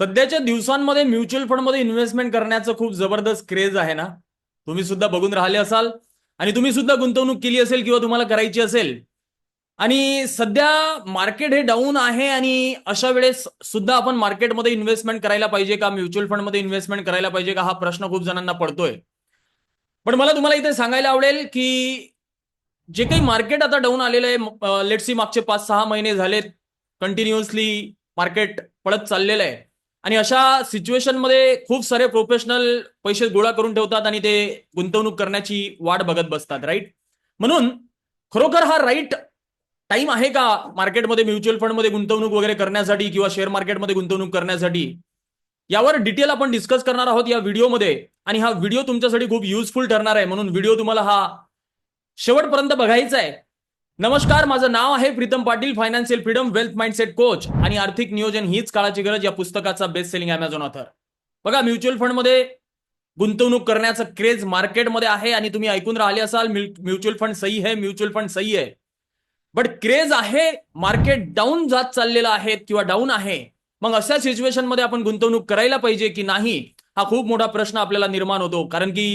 सध्याच्या दिवसांमध्ये म्युच्युअल फंडमध्ये इन्व्हेस्टमेंट करण्याचं खूप जबरदस्त क्रेज आहे ना. तुम्ही सुद्धा बघून राहिले असाल आणि तुम्ही सुद्धा गुंतवणूक केली असेल किंवा तुम्हाला करायची असेल. आणि सध्या मार्केट हे डाऊन आहे आणि अशा वेळेस सुद्धा आपण मार्केटमध्ये इन्व्हेस्टमेंट करायला पाहिजे का म्युच्युअल फंडमध्ये इन्व्हेस्टमेंट करायला पाहिजे का हा प्रश्न खूप जणांना पडतोय. पण मला तुम्हाला इथे सांगायला आवडेल की जे काही मार्केट आता डाऊन आलेलं आहे लेटसी मागचे पाच सहा महिने झालेत. कंटिन्युअसली मार्केट पडत चाललेलं आहे. आणि अशा सिच्युएशनमध्ये खूप सारे प्रोफेशनल पैसे गोळा करून ठेवतात आणि ते गुंतवणूक करण्याची वाट बघत बसतात राईट म्हणून खरोखर हा राईट टाइम आहे का मार्केटमध्ये म्युच्युअल फंडमध्ये गुंतवणूक वगैरे करण्यासाठी किंवा शेअर मार्केटमध्ये गुंतवणूक करण्यासाठी? यावर डिटेल आपण डिस्कस करणार आहोत या व्हिडिओमध्ये आणि हा व्हिडिओ तुमच्यासाठी खूप युजफुल ठरणार आहे. म्हणून व्हिडिओ तुम्हाला हा शेवटपर्यंत बघायचा आहे. नमस्कार माझं नाव आहे Pritam Patil financial freedom wealth mindset coach आणि आर्थिक नियोजन हीच काळाची गरज या पुस्तकाचा बेस्ट सेलिंग अमेझॉन ऑथर बघा म्युच्युअल फंडमध्ये गुंतवणूक करण्याचं क्रेज मार्केटमध्ये आहे आणि तुम्ही ऐकून राहिले असाल म्युच्युअल फंड सही आहे म्युच्युअल फंड सही आहे. बट क्रेज आहे मार्केट डाऊन जात चाललेलं आहे किंवा डाऊन आहे मग अशा सिच्युएशनमध्ये आपण गुंतवणूक करायला पाहिजे की नाही हा खूप मोठा प्रश्न आपल्याला निर्माण होतो. कारण की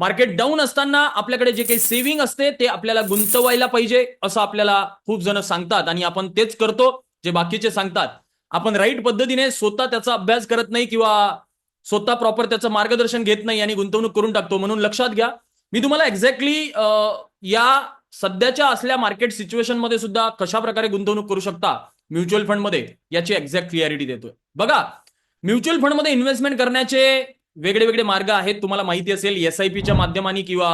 मार्केट डाऊन असताना आपल्याकडे जे काही सेव्हिंग असते ते आपल्याला गुंतवायला पाहिजे असं आपल्याला खूप जण सांगतात. आणि आपण तेच करतो जे बाकीचे सांगतात. आपण राईट पद्धतीने स्वतः त्याचा अभ्यास करत नाही किंवा स्वतः प्रॉपर त्याचं मार्गदर्शन घेत नाही आणि गुंतवणूक करून टाकतो. म्हणून लक्षात घ्या. मी तुम्हाला एक्झॅक्टली या सध्याच्या असल्या मार्केट सिच्युएशनमध्ये सुद्धा कशा प्रकारे गुंतवणूक करू शकता? म्युच्युअल फंडमध्ये याची एक्झॅक्ट क्लिअरिटी देतोय. बघा म्युच्युअल फंडमध्ये इन्व्हेस्टमेंट करण्याचे वेगळे वेगळे मार्ग आहेत तुम्हाला माहिती असेल एस माध्यमाने किंवा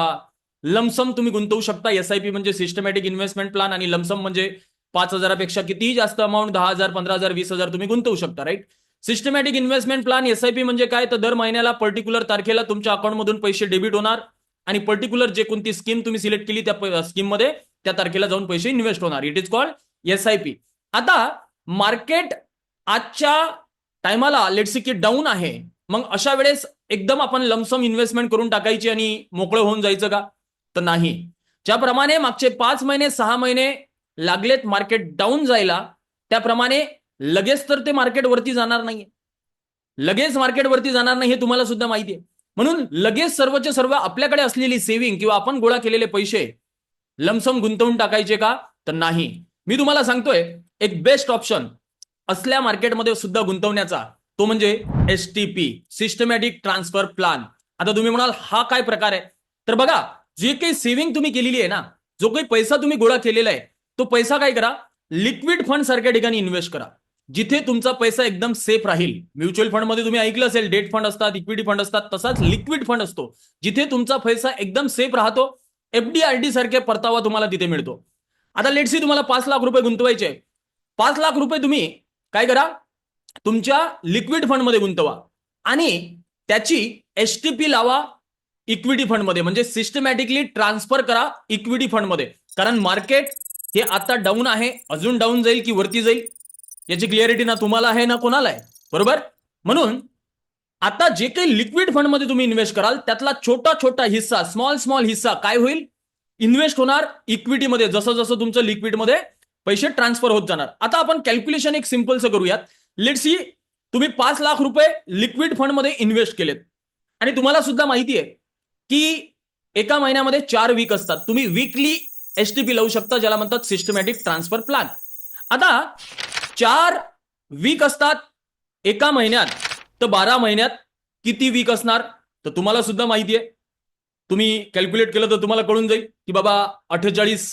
लमसम तुम्ही गुंतवू शकता. एस म्हणजे सिस्टमॅटिक इन्व्हेस्टमेंट प्लॅन आणि लमसम म्हणजे पाच हजारापेक्षा कितीही जास्त अमाऊंट दहा हजार पंधरा हजार वीस हजार तुम्ही गुंतवू शकता right systematic investment plan S म्हणजे काय? तर दर महिन्याला पर्टिक्युलर तारखेला तुमच्या अकाउंटमधून पैसे डेबिट होणार आणि पर्टिक्युलर जे कोणती स्कीम तुम्ही सिलेक्ट केली त्या स्कीममध्ये त्या तारखेला जाऊन पैसे इन्व्हेस्ट होणार. It is called S I P आता मार्केट आजच्या टायमाला लेट्स की डाऊन आहे. मग अशा वेळेस एकदम आपण लमसम इन्व्हेस्टमेंट करून टाकायची आणि मोकळं होऊन जायचं का? तर नाही. ज्याप्रमाणे मागचे पाच महिने सहा महिने लागलेत मार्केट डाऊन जायला त्याप्रमाणे लगेच तर ते मार्केट वरती जाणार नाहीये. लगेच मार्केट वरती जाणार नाही हे तुम्हाला सुद्धा माहिती आहे. म्हणून लगेच सर्वच सर्व आपल्याकडे असलेली सेव्हिंग किंवा आपण गोळा केलेले पैसे लमसम गुंतवून टाकायचे का? तर नाही. मी तुम्हाला सांगतोय एक बेस्ट ऑप्शन असल्या मार्केटमध्ये सुद्धा गुंतवण्याचा तो म्हणजे S T P systematic transfer plan आता तुम्ही म्हणाल हा काय प्रकार आहे? तर बघा जे काही सेव्हिंग तुम्ही केलेली आहे ना जो काही पैसा तुम्ही गोळा केलेला आहे तो पैसा काय करा? लिक्विड फंड सारख्या ठिकाणी इन्व्हेस्ट करा. जिथे तुमचा पैसा एकदम सेफ राहील. म्युच्युअल फंडमध्ये तुम्ही ऐकलं असेल डेट फंड असतात इक्विटी फंड असतात तसाच लिक्विड फंड असतो. जिथे तुमचा पैसा एकदम सेफ राहतो एफडीआरडी सारखे परतावा तुम्हाला तिथे मिळतो. आता लेटसी तुम्हाला पाच लाख रुपये गुंतवायचे पाच लाख रुपये तुम्ही काय करा? तुमच्या लिक्विड फंडमध्ये गुंतवा. आणि त्याची एस टी पी लावा इक्विटी फंडमध्ये म्हणजे सिस्टमॅटिकली ट्रान्सफर करा इक्विटी फंडमध्ये कारण मार्केट हे आता डाऊन आहे. अजून डाऊन जाईल की वरती जाईल? याची क्लिअरिटी ना तुम्हाला आहे ना कोणाला आहे? बरोबर? म्हणून आता जे काही लिक्विड फंडमध्ये तुम्ही इन्व्हेस्ट कराल त्यातला छोटा छोटा हिस्सा स्मॉल स्मॉल हिस्सा काय होईल? इन्व्हेस्ट होणार इक्विटीमध्ये जसं जसं तुमचं लिक्विडमध्ये पैसे ट्रान्सफर होत जाणार. आता आपण कॅल्क्युलेशन एक सिम्पलचं करूयात. लेट सी तुम्ही पाच लाख रुपये लिक्विड फंडमध्ये इन्व्हेस्ट केलेत. आणि तुम्हाला सुद्धा माहिती आहे की एका महिन्यामध्ये चार वीक असतात. तुम्ही वीकली एस टी पी लावू शकता ज्याला म्हणतात सिस्टमॅटिक ट्रान्सफर प्लॅन आता चार वीक असतात एका महिन्यात तर बारा महिन्यात किती वीक असणार? तर तुम्हाला सुद्धा माहिती आहे. तुम्ही कॅल्क्युलेट केलं तर तुम्हाला कळून जाईल की बाबा अठ्ठेचाळीस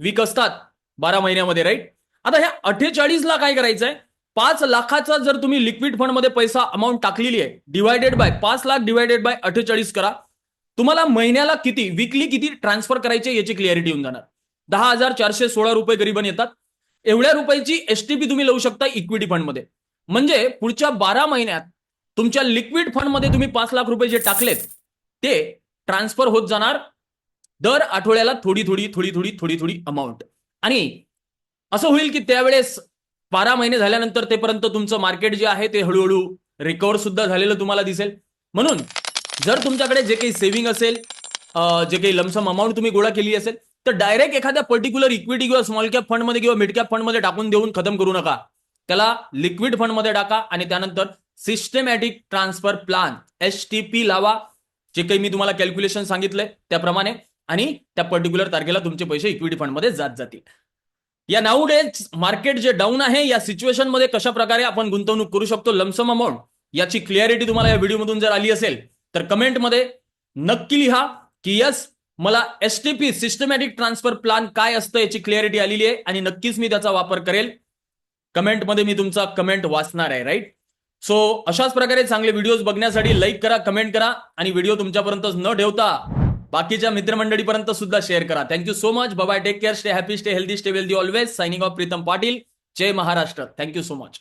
वीक असतात बारा महिन्यामध्ये राईट आता ह्या अठ्ठेचाळीसला काय करायचं आहे पाच लाखाचा जर तुम्ही लिक्विड फंडमध्ये पैसा अमाऊंट टाकलेली आहे डिवायडेड बाय पाच लाख डिवायडेड बाय अठ्ठेचाळीस करा. तुम्हाला महिन्याला किती विकली किती ट्रान्सफर करायचे याची क्लिअरिटी येऊन जाणार. दहा हजार चारशे सोळा रुपये गरीबन येतात. एवढ्या रुपयाची एसटीपी तुम्ही लावू शकता इक्विटी फंडमध्ये म्हणजे पुढच्या बारा महिन्यात तुमच्या लिक्विड फंडमध्ये तुम्ही पाच लाख रुपये जे टाकलेत ते ट्रान्सफर होत जाणार. दर आठवड्याला थोडी थोडी थोडी थोडी थोडी थोडी अमाऊंट आणि असं होईल की त्यावेळेस बारा महिने झाल्यानंतर तेपर्यंत तुमचं मार्केट जे आहे ते हळूहळू रिकवर सुद्धा झालेलं तुम्हाला दिसेल. म्हणून जर तुमच्याकडे जे काही सेव्हिंग असेल जे काही लमसम अमाऊंट तुम्ही गोळा केली असेल तर डायरेक्ट एखाद्या पर्टिक्युलर इक्विटी किंवा स्मॉल कॅप फंडमध्ये किंवा मिड कॅप फंडमध्ये टाकून देऊन खतम करू नका. त्याला लिक्विड फंडमध्ये टाका आणि त्यानंतर systematic transfer plan S T P लावा. जे काही मी तुम्हाला कॅल्क्युलेशन सांगितलंय त्याप्रमाणे आणि त्या पर्टिक्युलर तारखेला तुमचे पैसे इक्विटी फंडमध्ये जात जातील. या नाऊ डेज मार्केट जे डाऊन आहे या सिच्युएशनमध्ये कशा प्रकारे आपण गुंतवणूक करू शकतो? लमसम अमाऊंट याची क्लिअरिटी तुम्हाला या व्हिडिओमधून जर आली असेल तर कमेंटमध्ये नक्की लिहा की यस मला S T P systematic transfer plan काय असतं याची क्लिअरिटी आलेली आहे आणि नक्कीच मी त्याचा वापर करेल. कमेंटमध्ये मी तुमचा कमेंट वाचणार आहे राईट सो अशाच प्रकारे चांगले व्हिडिओज बघण्यासाठी लाईक करा कमेंट करा आणि व्हिडिओ तुमच्यापर्यंतच न ठेवता बाकीच्या मित्रमंडळीपर्यंत सुद्धा शेअर करा. Thank you so much bye take care stay happy stay healthy stay wealthy always signing off Pritam Patil. Jai Maharashtra. Thank you so much